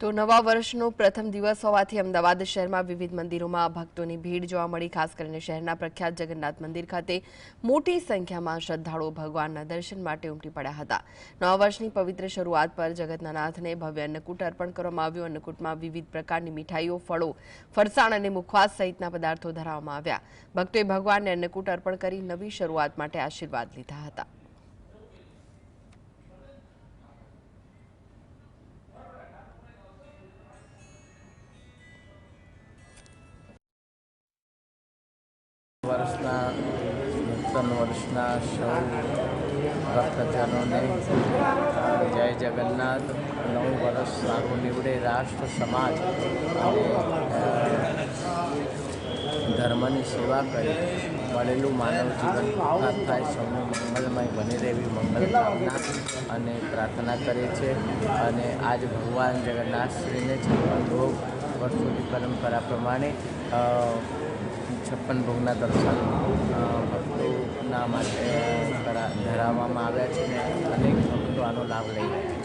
તો નવા વર્ષનો પ્રથમ દિવસ હોવાથી અમદાવાદ શહેરમાં વિવિધ મંદિરોમાં ભક્તોની ભીડ જોવા મળી, ખાસ કરીને શહેરના પ્રખ્યાત જગન્નાથ મંદિર ખાતે મોટી સંખ્યામાં શ્રદ્ધાળુઓ ભગવાનના દર્શન માટે ઉમટી પડ્યા હતા. નવા વર્ષની પવિત્ર શરૂઆત પર જગતના નાથને ભવ્ય અન્નકૂટ અર્પણ કરવામાં આવ્યું. અન્નકૂટમાં વિવિધ પ્રકારની મીઠાઈઓ, ફળો, ફરસાણ અને મુખવાસ સહિતના પદાર્થો ધરાવવામાં આવ્યા. ભક્તોએ ભગવાનને અન્નકૂટ અર્પણ કરી નવી શરૂઆત માટે આશીર્વાદ લીધા હતા. વર્ષના નૂતન વર્ષના સૌ ભક્તજનોને જય જગન્નાથ, નવું વર્ષ સારું નીવડે રાષ્ટ્ર સમાજ ધર્મની સેવા કરી મળેલું માનવ જીવન ઉદ્ધાર થાય, સૌનું મંગલમય બની રહેવી મંગલ કામના અને પ્રાર્થના કરે છે. અને આજ ભગવાન જગન્નાથશ્રીને છપ્પન ભોગ વર્ષોની પરંપરા પ્રમાણે છપ્પન ભોગના દર્શન ભક્તોના માટે ધરાવવામાં આવ્યા છે અને અનેક ભક્તો આનો લાભ લઈ રહ્યા છે.